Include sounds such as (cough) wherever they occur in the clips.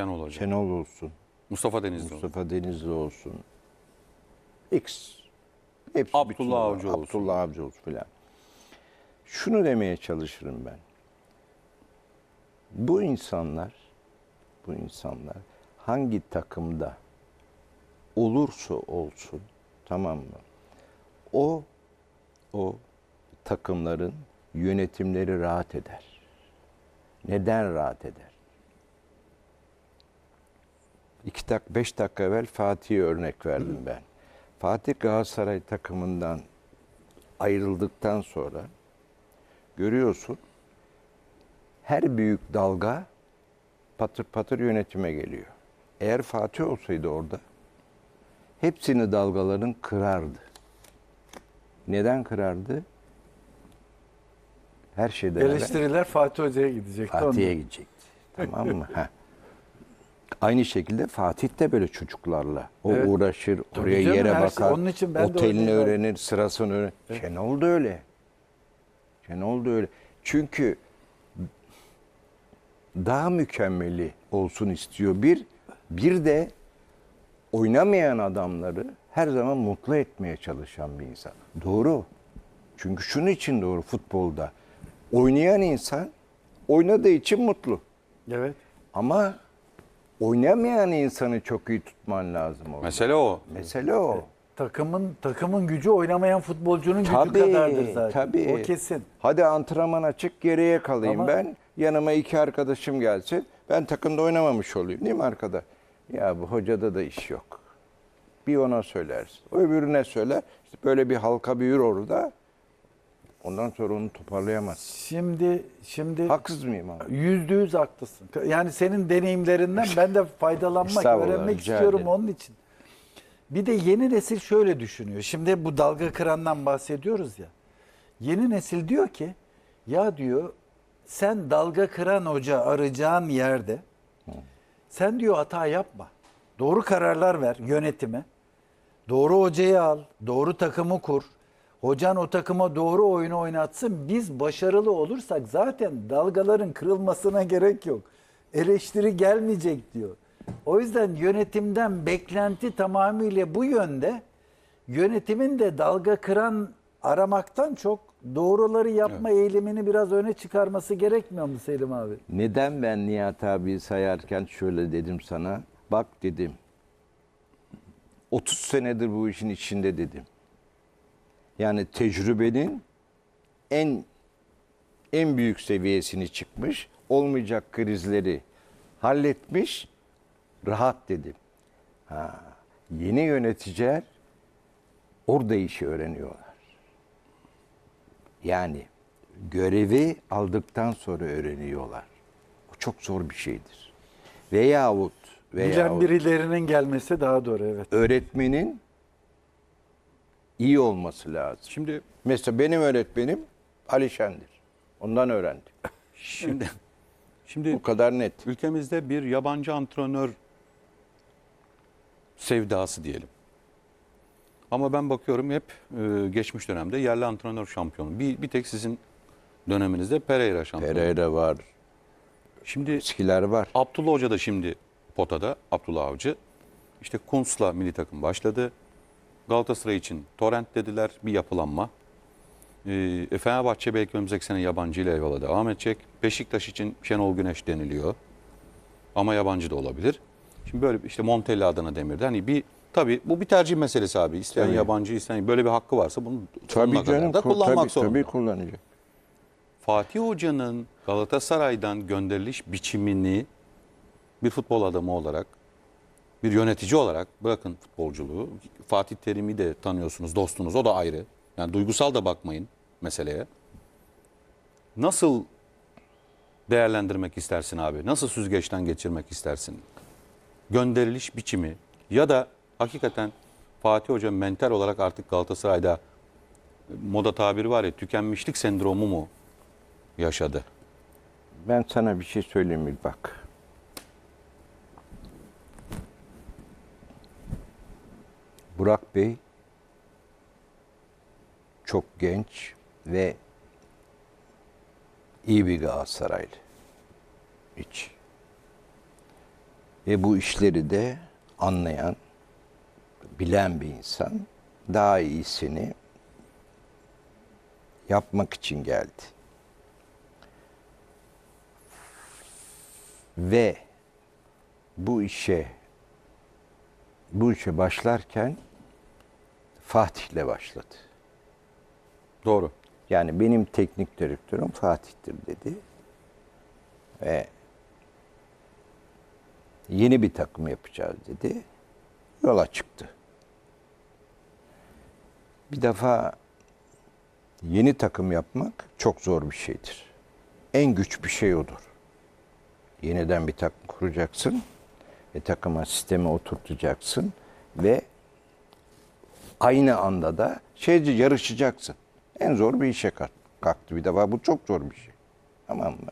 Şenol Hoca. Şenol olsun, Mustafa Denizli. Mustafa Denizli olsun, X. Hepsi Abdullah Avcı olsun. Abdullah Avcı olsun filan. Şunu demeye çalışırım ben. Bu insanlar, bu insanlar hangi takımda olursa olsun tamam mı? O o takımların yönetimleri rahat eder. Neden rahat eder? İki dak, beş dakika evvel Fatih'e örnek verdim ben. Fatih Galatasaray takımından ayrıldıktan sonra görüyorsun her büyük dalga patır patır yönetime geliyor. Eğer Fatih olsaydı orada hepsini dalgaların kırardı. Neden kırardı? Her şeyden Eleştiriler Fatih Hoca'ya gidecekti. Fatih'e gidecekti. Tamam mı? (laughs) Aynı şekilde Fatih de böyle çocuklarla. O Evet. uğraşır, Tabii oraya canım, yere her bakar. onun için ben de otelini oradayım. öğrenir, sırasını öğrenir. Şenol da öyle. Şenol da öyle. Çünkü daha mükemmeli olsun istiyor. Bir, bir de oynamayan adamları her zaman mutlu etmeye çalışan bir insan. Doğru. Çünkü şunun için doğru futbolda. Oynayan insan oynadığı için mutlu. Evet. Ama oynamayan insanı çok iyi tutman lazım orada. Mesele o. Mesele o. Takımın takımın gücü oynamayan futbolcunun gücü kadardır zaten. tabii. O kesin. Hadi antrenman açık geriye kalayım Ama- ben. Yanıma iki arkadaşım gelsin. Ben takımda oynamamış olayım değil mi arkada? Ya bu hocada da iş yok. Bir ona söylersin. Öbürüne söyler. İşte böyle bir halka büyür orada. Ondan sonra onu toparlayamaz. Şimdi şimdi Haksız mıyım abi? yüzde yüz haklısın. Yani senin deneyimlerinden ben de faydalanmak, Estağfurullah, öğrenmek rica istiyorum ederim. onun için. Bir de yeni nesil şöyle düşünüyor. Şimdi bu dalga kırandan bahsediyoruz ya. Yeni nesil diyor ki ya diyor sen dalga kıran hoca arayacağın yerde sen diyor hata yapma. Doğru kararlar ver yönetime. Doğru hocayı al, doğru takımı kur. Hocan o takıma doğru oyunu oynatsın. Biz başarılı olursak zaten dalgaların kırılmasına gerek yok. Eleştiri gelmeyecek diyor. O yüzden yönetimden beklenti tamamıyla bu yönde. Yönetimin de dalga kıran aramaktan çok doğruları yapma eğilimini biraz öne çıkarması gerekmiyor mu Selim abi? Neden ben Nihat abi sayarken şöyle dedim sana? Bak dedim. 30 senedir bu işin içinde dedim. Yani tecrübenin en en büyük seviyesini çıkmış, olmayacak krizleri halletmiş, rahat dedim. Ha, yeni yöneticiler orada işi öğreniyorlar. Yani görevi aldıktan sonra öğreniyorlar. O çok zor bir şeydir. Veyahut, Bilen veyahut birilerinin gelmesi daha doğru evet. öğretmenin iyi olması lazım. Şimdi Mesela benim öğretmenim Ali Şen'dir. Ondan öğrendim. şimdi şimdi Bu kadar net. ülkemizde bir yabancı antrenör sevdası diyelim. Ama ben bakıyorum hep e, geçmiş dönemde yerli antrenör şampiyonu. Bir, bir tek sizin döneminizde Pereira şampiyonu. Pereira var, Şimdi eskiler var. Abdullah Hoca da şimdi potada, Abdullah Avcı. İşte Kuntz'la milli takım başladı. Galatasaray için Torrent dediler, bir yapılanma. Ee, Fenerbahçe belki önümüzdeki sene yabancı ile eyvallah devam edecek. Beşiktaş için Şenol Güneş deniliyor. Ama yabancı da olabilir. Şimdi böyle işte Montella adına demirdi. Hani bir tabii bu bir tercih meselesi abi. İsteyen Tabii. yabancı, isteyen böyle bir hakkı varsa bunu sonuna kadar da ku- kullanmak tabii, zorunda. tabii kullanacak. Fatih Hoca'nın Galatasaray'dan gönderiliş biçimini bir futbol adamı olarak, bir yönetici olarak bırakın futbolculuğu. Fatih Terim'i de tanıyorsunuz, dostunuz. O da ayrı. Yani duygusal da bakmayın meseleye. Nasıl değerlendirmek istersin abi? Nasıl süzgeçten geçirmek istersin? Gönderiliş biçimi ya da hakikaten Fatih Hoca mental olarak artık Galatasaray'da moda tabiri var ya tükenmişlik sendromu mu yaşadı? Ben sana bir şey söyleyeyim? Bak. Burak Bey çok genç ve iyi bir Galatasaraylı. Hiç. Ve bu işleri de anlayan, bilen bir insan daha iyisini yapmak için geldi. Ve bu işe bu işe başlarken Fatih'le başladı. Doğru. Yani benim teknik direktörüm Fatih'tir dedi. Ve yeni bir takım yapacağız dedi. Yola çıktı. Bir defa yeni takım yapmak çok zor bir şeydir. En güç bir şey odur. Yeniden bir takım kuracaksın ve takıma sistemi oturtacaksın ve aynı anda da şeyci yarışacaksın. En zor bir işe kalk- kalktı bir defa. Bu çok zor bir şey. Tamam mı?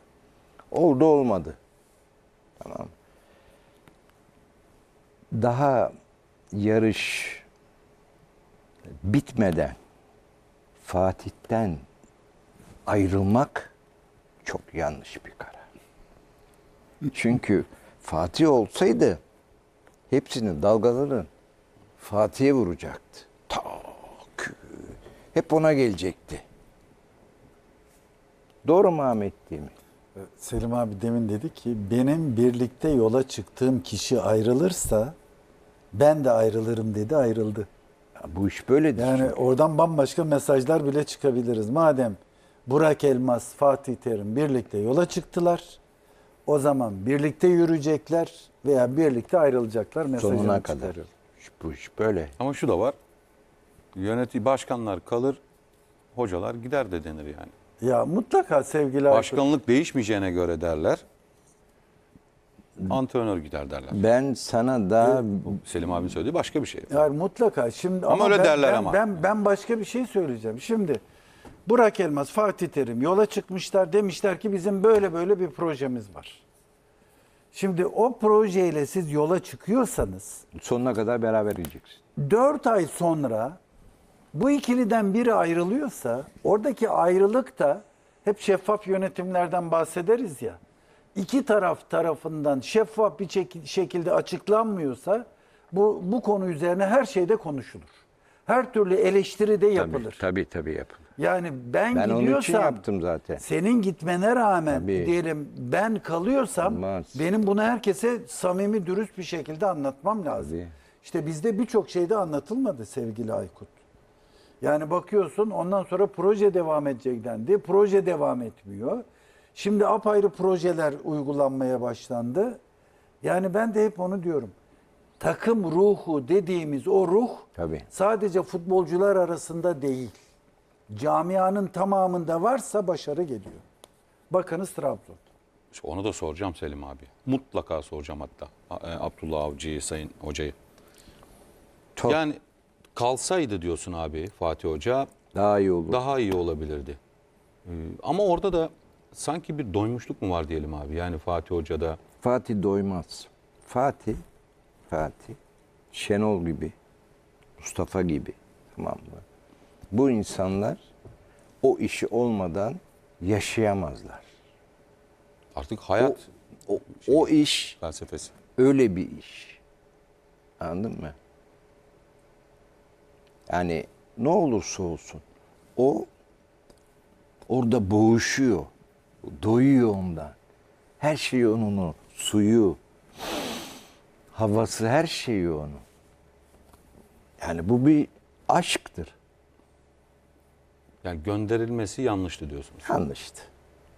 Oldu olmadı. Tamam mı? Daha yarış bitmeden Fatih'ten ayrılmak çok yanlış bir karar. Çünkü Fatih olsaydı hepsini dalgaların Fatih'e vuracaktı. Hep ona gelecekti. Doğru mu Ahmet değil mi? Selim abi demin dedi ki benim birlikte yola çıktığım kişi ayrılırsa ben de ayrılırım dedi ayrıldı. Ya bu iş böyledir. Yani çünkü. oradan bambaşka mesajlar bile çıkabiliriz. Madem Burak Elmas, Fatih Terim birlikte yola çıktılar. O zaman birlikte yürüyecekler veya birlikte ayrılacaklar mesajını sonuna kadar. Bu iş böyle. Ama şu da var. Yönetici başkanlar kalır, hocalar gider de denir yani. Ya mutlaka sevgili. Başkanlık değişmeyeceğine göre derler. Antrenör gider derler. Ben sana daha Selim abi söylediği başka bir şey. Yani mutlaka şimdi Ama öyle ben, derler ben, ama. Ben ben başka bir şey söyleyeceğim. Şimdi Burak Elmas, Fatih Terim yola çıkmışlar demişler ki bizim böyle böyle bir projemiz var. Şimdi o projeyle siz yola çıkıyorsanız sonuna kadar beraber yiyeceksin. 4 ay sonra bu ikiliden biri ayrılıyorsa oradaki ayrılık da hep şeffaf yönetimlerden bahsederiz ya. İki taraf tarafından şeffaf bir şekilde açıklanmıyorsa bu bu konu üzerine her şeyde konuşulur. Her türlü eleştiri de yapılır. Tabii tabii yapılır. Yani ben, Ben onun için gidiyorsam yaptım zaten. senin gitmene rağmen Tabii. diyelim ben kalıyorsam Olmaz. benim bunu herkese samimi dürüst bir şekilde anlatmam lazım. Tabii. İşte bizde birçok şeyde anlatılmadı sevgili Aykut. Yani bakıyorsun ondan sonra proje devam edecek dendi. Proje devam etmiyor. Şimdi apayrı projeler uygulanmaya başlandı. Yani ben de hep onu diyorum. Takım ruhu dediğimiz o ruh Tabii. sadece futbolcular arasında değil. Camianın tamamında varsa başarı geliyor. Bakınız Trabzon. İşte onu da soracağım Selim abi. Mutlaka soracağım hatta. E, Abdullah Avcı'yı, Sayın Hoca'yı. Çok Yani kalsaydı diyorsun abi Fatih Hoca daha iyi olur. daha iyi olabilirdi. Ee, ama orada da sanki bir doymuşluk mu var diyelim abi. Yani Fatih Hoca'da Fatih doymaz. Fatih, Fatih, Şenol gibi, Mustafa gibi tamam mı? Bu insanlar o işi olmadan yaşayamazlar. artık hayat O, o iş felsefesi. öyle bir iş. Anladın mı? Yani ne olursa olsun o orada boğuşuyor. Doyuyor ondan. Her şeyi onun o. Suyu, havası her şeyi onun. Yani bu bir aşktır. Yani gönderilmesi yanlıştı diyorsunuz. Yanlıştı.